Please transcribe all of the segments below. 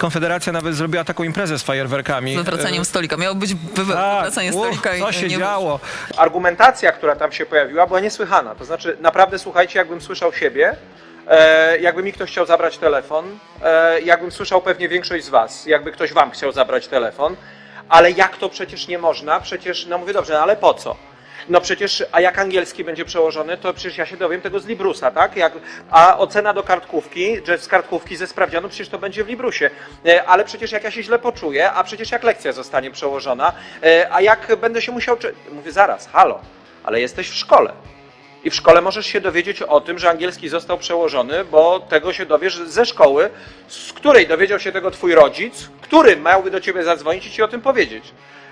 Konfederacja nawet zrobiła taką imprezę z fajerwerkami. Z wywracaniem stolika. Miało być wyw- Tak, wywracanie uch, stolika i co się nie działo? argumentacja, która tam się pojawiła, była niesłychana. To znaczy, naprawdę słuchajcie, jakbym słyszał siebie, e, jakby mi ktoś chciał zabrać telefon, e, jakbym słyszał pewnie większość z Was, jakby ktoś Wam chciał zabrać telefon, ale jak to przecież nie można? Przecież, no mówię dobrze, no ale po co? No przecież, a jak angielski będzie przełożony, to przecież ja się dowiem tego z Librusa, tak? Jak, a ocena do kartkówki, że z kartkówki ze sprawdzianu, przecież to będzie w Librusie. E, Ale przecież jak ja się źle poczuję, a przecież jak lekcja zostanie przełożona, e, a jak będę się musiał... Mówię, zaraz, halo, ale jesteś w szkole. I w szkole możesz się dowiedzieć o tym, że angielski został przełożony, bo tego się dowiesz ze szkoły, z której dowiedział się tego twój rodzic, który miałby do ciebie zadzwonić i ci o tym powiedzieć.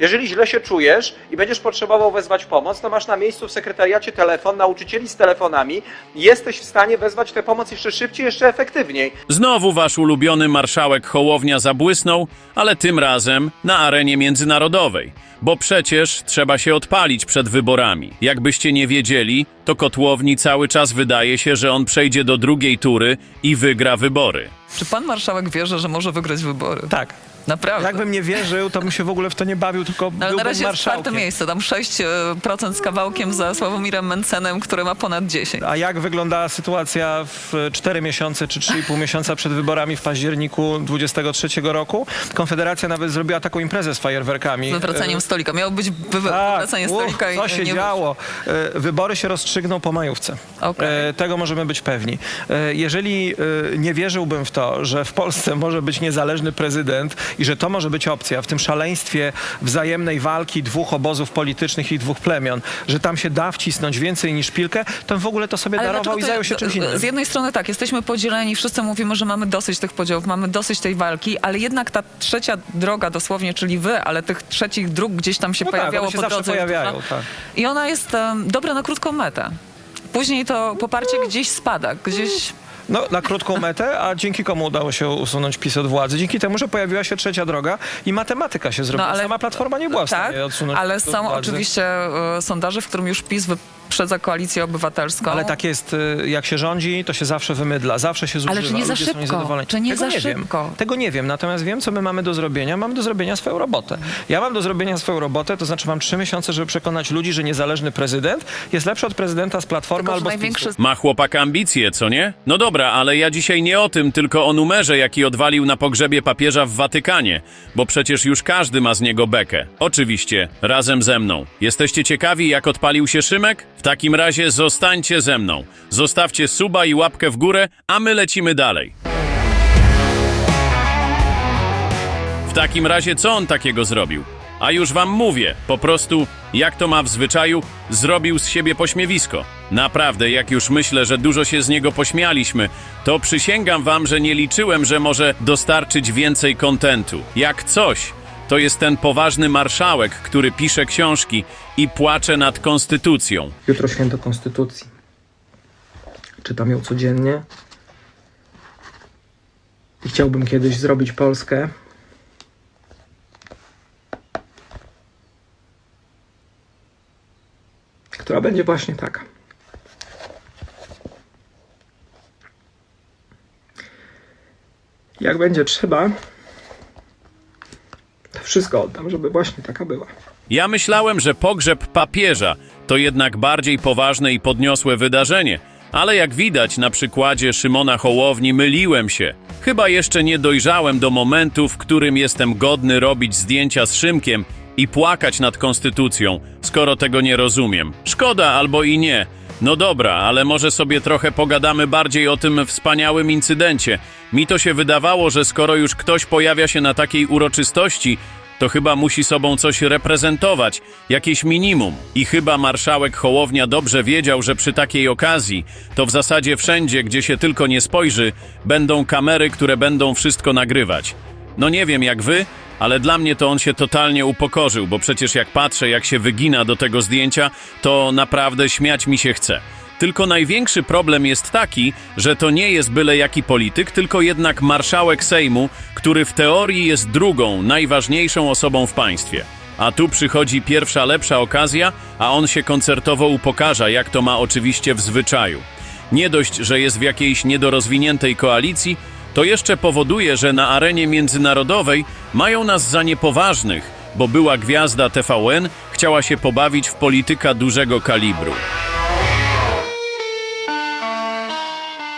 Jeżeli źle się czujesz i będziesz potrzebował wezwać pomoc, to masz na miejscu w sekretariacie telefon, nauczycieli z telefonami i jesteś w stanie wezwać tę pomoc jeszcze szybciej, jeszcze efektywniej. Znowu wasz ulubiony marszałek Hołownia zabłysnął, ale tym razem na arenie międzynarodowej. Bo przecież trzeba się odpalić przed wyborami. Jakbyście nie wiedzieli, to Kotłowni cały czas wydaje się, że on przejdzie do drugiej tury i wygra wybory. Czy pan marszałek wierzy, że może wygrać wybory? Tak. Naprawdę. Jakbym nie wierzył, to bym się w ogóle w to nie bawił, tylko No, ale na byłbym razie jest czwarte marszałkiem. miejsce, tam 6% z kawałkiem za Sławomirem Mencenem, który ma ponad 10. A jak wyglądała sytuacja w 4 miesiące czy 3,5 miesiąca przed wyborami w październiku 23 roku? Konfederacja nawet zrobiła taką imprezę z fajerwerkami. Z wywracaniem stolika. Miało być Tak, wywracanie uch, stolika i co się nie działo? E, Wybory się rozstrzygną po majówce. Okej. E, Tego możemy być pewni. E, Jeżeli e, nie wierzyłbym w to, że w Polsce może być niezależny prezydent i że to może być opcja w tym szaleństwie wzajemnej walki dwóch obozów politycznych i dwóch plemion, że tam się da wcisnąć więcej niż pilkę, to w ogóle to sobie Ale darował i zajął się czymś innym. Z jednej strony tak, jesteśmy podzieleni, wszyscy mówimy, że mamy dosyć tych podziałów, mamy dosyć tej walki, ale jednak ta trzecia droga dosłownie, czyli wy, ale tych trzecich dróg gdzieś tam się No tak, pojawiało one się po drodze. pojawiają, dużo. tak. I ona jest um, dobra na krótką metę. Później to poparcie gdzieś spada, gdzieś... No, na krótką metę, a dzięki komu udało się usunąć PiS od władzy? Dzięki temu, że pojawiła się trzecia droga i matematyka się zrobiła. Sama Platforma nie była w tak, stanie odsunąć ale PiS od są władzy. oczywiście e, sondaże, w którym już PiS wyprzedza koalicję obywatelską. Ale tak jest, y, jak się rządzi, to się zawsze wymydla, zawsze się zużywa. Ale czy nie za ludzie są szybko? niezadowoleni. Czy nie Tego za nie szybko? Wiem. Tego nie wiem, natomiast wiem, co my mamy do zrobienia. Mam do zrobienia swoją robotę. Ja mam do zrobienia swoją robotę, to znaczy mam trzy miesiące, żeby przekonać ludzi, że niezależny prezydent jest lepszy od prezydenta z Platformy Tylko, że albo z największy. Ma chłopak ambicje, co nie? No dobra, ale ja dzisiaj nie o tym, tylko o numerze, jaki odwalił na pogrzebie papieża w Watykanie, bo przecież już każdy ma z niego bekę. Oczywiście, razem ze mną. Jesteście ciekawi, jak odpalił się Szymek? W takim razie zostańcie ze mną. Zostawcie suba i łapkę w górę, a my lecimy dalej. W takim razie co on takiego zrobił? A już wam mówię, po prostu, jak to ma w zwyczaju, zrobił z siebie pośmiewisko. Naprawdę, jak już myślę, że dużo się z niego pośmialiśmy, to przysięgam wam, że nie liczyłem, że może dostarczyć więcej kontentu. Jak coś, to jest ten poważny marszałek, który pisze książki i płacze nad konstytucją. Jutro święto Konstytucji. Czytam ją codziennie. I chciałbym kiedyś zrobić Polskę. Która będzie właśnie taka. Jak będzie trzeba, wszystko oddam, żeby właśnie taka była. Ja myślałem, że pogrzeb papieża to jednak bardziej poważne i podniosłe wydarzenie, ale jak widać na przykładzie Szymona Hołowni myliłem się. Chyba jeszcze nie dojrzałem do momentu, w którym jestem godny robić zdjęcia z Szymkiem i płakać nad konstytucją, skoro tego nie rozumiem. Szkoda albo i nie. No dobra, ale może sobie trochę pogadamy bardziej o tym wspaniałym incydencie. Mi to się wydawało, że skoro już ktoś pojawia się na takiej uroczystości, to chyba musi sobą coś reprezentować, jakieś minimum. I chyba marszałek Hołownia dobrze wiedział, że przy takiej okazji, to w zasadzie wszędzie, gdzie się tylko nie spojrzy, będą kamery, które będą wszystko nagrywać. No nie wiem jak wy, ale dla mnie to on się totalnie upokorzył, bo przecież jak patrzę, jak się wygina do tego zdjęcia, to naprawdę śmiać mi się chce. Tylko największy problem jest taki, że to nie jest byle jaki polityk, tylko jednak marszałek Sejmu, który w teorii jest drugą, najważniejszą osobą w państwie. A tu przychodzi pierwsza lepsza okazja, a on się koncertowo upokarza, jak to ma oczywiście w zwyczaju. Nie dość, że jest w jakiejś niedorozwiniętej koalicji, To jeszcze powoduje, że na arenie międzynarodowej mają nas za niepoważnych, bo była gwiazda TVN chciała się pobawić w polityka dużego kalibru.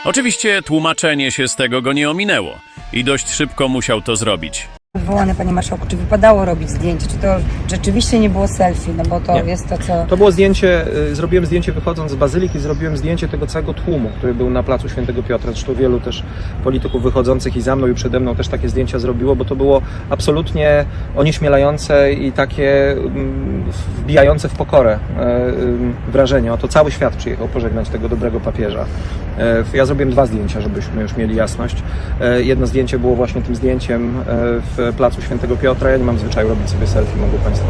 Oczywiście tłumaczenie się z tego go nie ominęło i dość szybko musiał to zrobić. Wywołane, panie marszałku, czy wypadało robić zdjęcie? Czy to rzeczywiście nie było selfie? No bo to Nie. jest to, co... To było zdjęcie, y, zrobiłem zdjęcie wychodząc z Bazyliki, zrobiłem zdjęcie tego całego tłumu, który był na placu Świętego Piotra. Zresztą wielu też polityków wychodzących i za mną i przede mną też takie zdjęcia zrobiło, bo to było absolutnie onieśmielające i takie mm, wbijające w pokorę e, ym, wrażenie. Oto cały świat przyjechał pożegnać tego dobrego papieża. E, Ja zrobiłem dwa zdjęcia, żebyśmy już mieli jasność. E, Jedno zdjęcie było właśnie tym zdjęciem e, w placu Świętego Piotra. Ja nie mam zwyczaju robić sobie selfie, mogą Państwo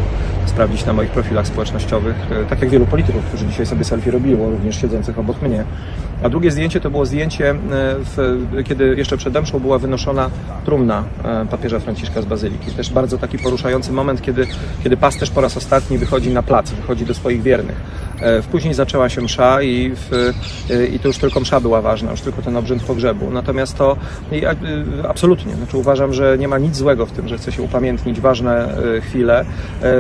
sprawdzić na moich profilach społecznościowych, e, tak jak wielu polityków, którzy dzisiaj sobie selfie robiło, również siedzących obok mnie. A drugie zdjęcie to było zdjęcie, e, w, kiedy jeszcze przed mszą była wynoszona trumna e, papieża Franciszka z Bazyliki. Też bardzo taki poruszający moment, kiedy, kiedy pasterz po raz ostatni wychodzi na plac, wychodzi do swoich wiernych. E, Później zaczęła się msza i, w, e, i to już tylko msza była ważna, już tylko ten obrzęd pogrzebu. Natomiast to e, absolutnie, znaczy uważam, że nie ma nic złego w tym, że chce się upamiętnić ważne chwile.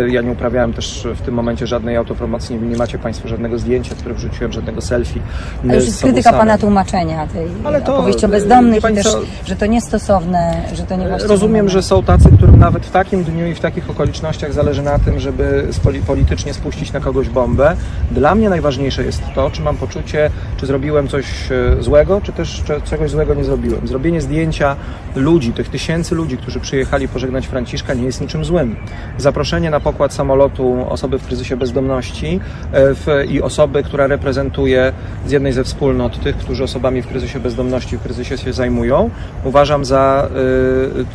Ja nie uprawiałem też w tym momencie żadnej autopromocji, nie, macie Państwo żadnego zdjęcia, które wrzuciłem, żadnego selfie. Ale już jest krytyka pana samym. tłumaczenia tej Ale to, opowieści o bezdomnych i też, co? że to niestosowne, że to niewłaściwe. Rozumiem, że są tacy, którym nawet w takim dniu i w takich okolicznościach zależy na tym, żeby politycznie spuścić na kogoś bombę. Dla mnie najważniejsze jest to, czy mam poczucie, czy zrobiłem coś e, złego, czy też czy czegoś złego nie zrobiłem. Zrobienie zdjęcia ludzi, tych tysięcy ludzi, którzy przyjechali pożegnać Franciszka, nie jest niczym złym. Zaproszenie na pokład samolotu osoby w kryzysie bezdomności e, w, i osoby, która reprezentuje z jednej ze wspólnot tych, którzy osobami w kryzysie bezdomności, w kryzysie się zajmują, uważam za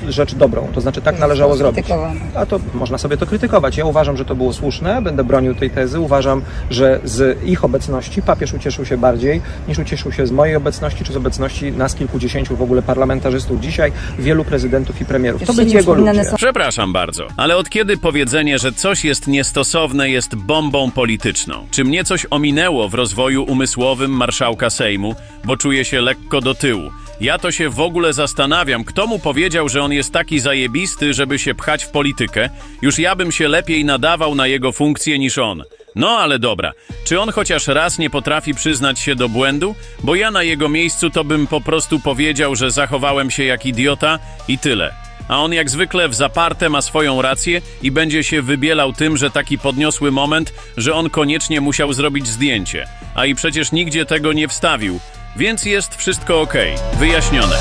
y, rzecz dobrą. To znaczy tak należało zrobić. A to można sobie to krytykować. Ja uważam, że to było słuszne, będę bronił tej tezy. Uważam, że z ich obecności papież ucieszył się bardziej niż ucieszył się z mojej obecności, czy z obecności nas kilkudziesięciu w ogóle parlamentarzystów dzisiaj, wielu prezydentów i premierów. To byli jego ludzie. Przepraszam bardzo, ale od kiedy powiedzenie, że coś jest niestosowne, jest bombą polityczną? Czy mnie coś ominęło w rozwoju umysłowym marszałka Sejmu, bo czuję się lekko do tyłu? Ja to się w ogóle zastanawiam, kto mu powiedział, że on jest taki zajebisty, żeby się pchać w politykę. Już ja bym się lepiej nadawał na jego funkcję niż on. No ale dobra, czy on chociaż raz nie potrafi przyznać się do błędu? Bo ja na jego miejscu to bym po prostu powiedział, że zachowałem się jak idiota i tyle. A on jak zwykle w zaparte ma swoją rację i będzie się wybielał tym, że taki podniosły moment, że on koniecznie musiał zrobić zdjęcie. A i przecież nigdzie tego nie wstawił. Więc jest wszystko ok. Wyjaśnione.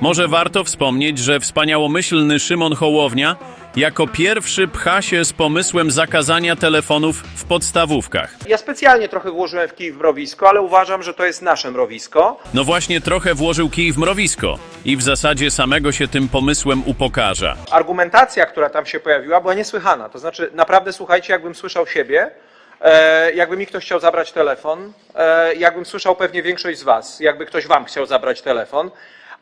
Może warto wspomnieć, że wspaniałomyślny Szymon Hołownia jako pierwszy pcha się z pomysłem zakazania telefonów w podstawówkach. Ja specjalnie trochę włożyłem w kij w mrowisko, ale uważam, że to jest nasze mrowisko. No właśnie trochę włożył kij w mrowisko i w zasadzie samego się tym pomysłem upokarza. Argumentacja, która tam się pojawiła, była niesłychana. To znaczy, naprawdę słuchajcie, jakbym słyszał siebie, jakby mi ktoś chciał zabrać telefon, e, jakbym słyszał pewnie większość z Was, jakby ktoś Wam chciał zabrać telefon,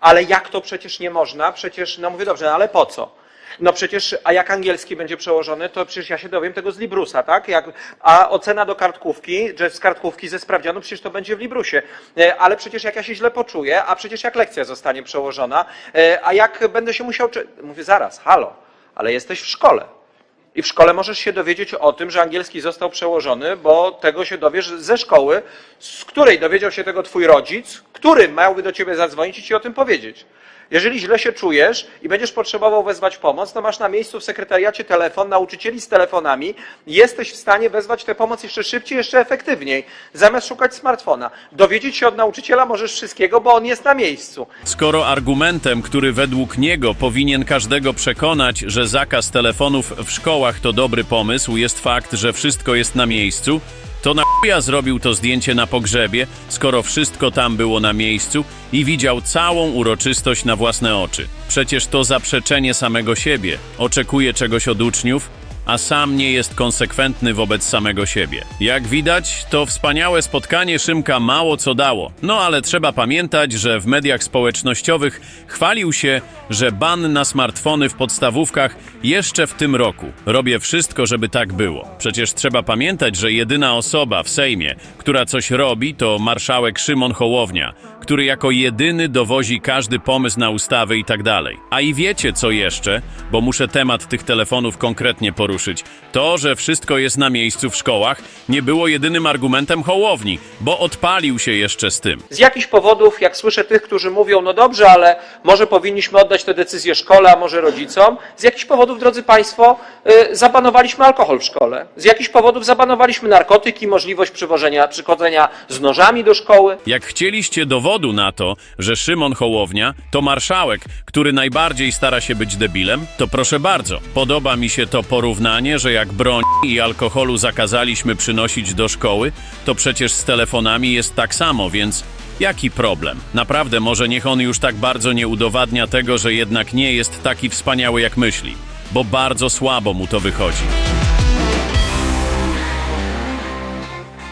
ale jak to przecież nie można? Przecież, no mówię dobrze, no ale po co? No przecież, a jak angielski będzie przełożony, to przecież ja się dowiem tego z Librusa, tak? Jak, a ocena do kartkówki, że z kartkówki ze sprawdzianu, przecież to będzie w Librusie. E, Ale przecież jak ja się źle poczuję, a przecież jak lekcja zostanie przełożona, e, a jak będę się musiał... Mówię, zaraz, halo, ale jesteś w szkole. I w szkole możesz się dowiedzieć o tym, że angielski został przełożony, bo tego się dowiesz ze szkoły, z której dowiedział się tego twój rodzic, który miałby do ciebie zadzwonić i ci o tym powiedzieć. Jeżeli źle się czujesz i będziesz potrzebował wezwać pomoc, to masz na miejscu w sekretariacie telefon, nauczycieli z telefonami, jesteś w stanie wezwać tę pomoc jeszcze szybciej, jeszcze efektywniej, zamiast szukać smartfona. Dowiedzieć się od nauczyciela możesz wszystkiego, bo on jest na miejscu. Skoro argumentem, który według niego powinien każdego przekonać, że zakaz telefonów w szkołach to dobry pomysł, jest fakt, że wszystko jest na miejscu, to na chuja zrobił to zdjęcie na pogrzebie, skoro wszystko tam było na miejscu i widział całą uroczystość na własne oczy. Przecież to zaprzeczenie samego siebie. Oczekuje czegoś od uczniów, a sam nie jest konsekwentny wobec samego siebie. Jak widać, to wspaniałe spotkanie Szymka mało co dało. No ale trzeba pamiętać, że w mediach społecznościowych chwalił się, że ban na smartfony w podstawówkach jeszcze w tym roku. Robię wszystko, żeby tak było. Przecież trzeba pamiętać, że jedyna osoba w Sejmie, która coś robi, to marszałek Szymon Hołownia, który jako jedyny dowozi każdy pomysł na ustawy i tak dalej. A i wiecie co jeszcze, bo muszę temat tych telefonów konkretnie poruszyć. To, że wszystko jest na miejscu w szkołach, nie było jedynym argumentem Hołowni, bo odpalił się jeszcze z tym. Z jakichś powodów, jak słyszę tych, którzy mówią, no dobrze, ale może powinniśmy oddać tę decyzję szkole, a może rodzicom, z jakichś powodów, drodzy Państwo, y, zabanowaliśmy alkohol w szkole. Z jakichś powodów zabanowaliśmy narkotyki, możliwość przywożenia, przychodzenia z nożami do szkoły. Jak chcieliście dowodu na to, że Szymon Hołownia to marszałek, który najbardziej stara się być debilem, to proszę bardzo. Podoba mi się to porównanie, że jak broń i alkoholu zakazaliśmy przynosić do szkoły, to przecież z telefonami jest tak samo, więc jaki problem? Naprawdę może niech on już tak bardzo nie udowadnia tego, że jednak nie jest taki wspaniały jak myśli, bo bardzo słabo mu to wychodzi.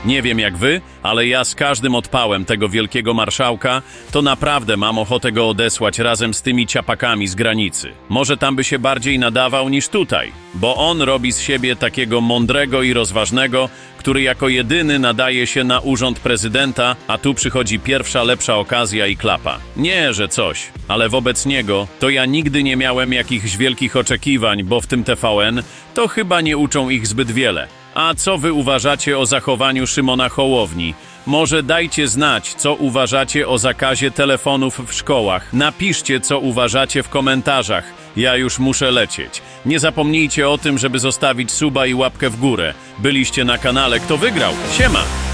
Nie wiem jak wy, ale ja z każdym odpałem tego wielkiego marszałka, to naprawdę mam ochotę go odesłać razem z tymi ciapakami z granicy. Może tam by się bardziej nadawał niż tutaj, bo on robi z siebie takiego mądrego i rozważnego, który jako jedyny nadaje się na urząd prezydenta, a tu przychodzi pierwsza lepsza okazja i klapa. Nie, że coś, ale wobec niego to ja nigdy nie miałem jakichś wielkich oczekiwań, bo w tym TVN to chyba nie uczą ich zbyt wiele. A co wy uważacie o zachowaniu Szymona Hołowni? Może dajcie znać, co uważacie o zakazie telefonów w szkołach. Napiszcie, co uważacie w komentarzach. Ja już muszę lecieć. Nie zapomnijcie o tym, żeby zostawić suba i łapkę w górę. Byliście na kanale Kto Wygrał? Siema!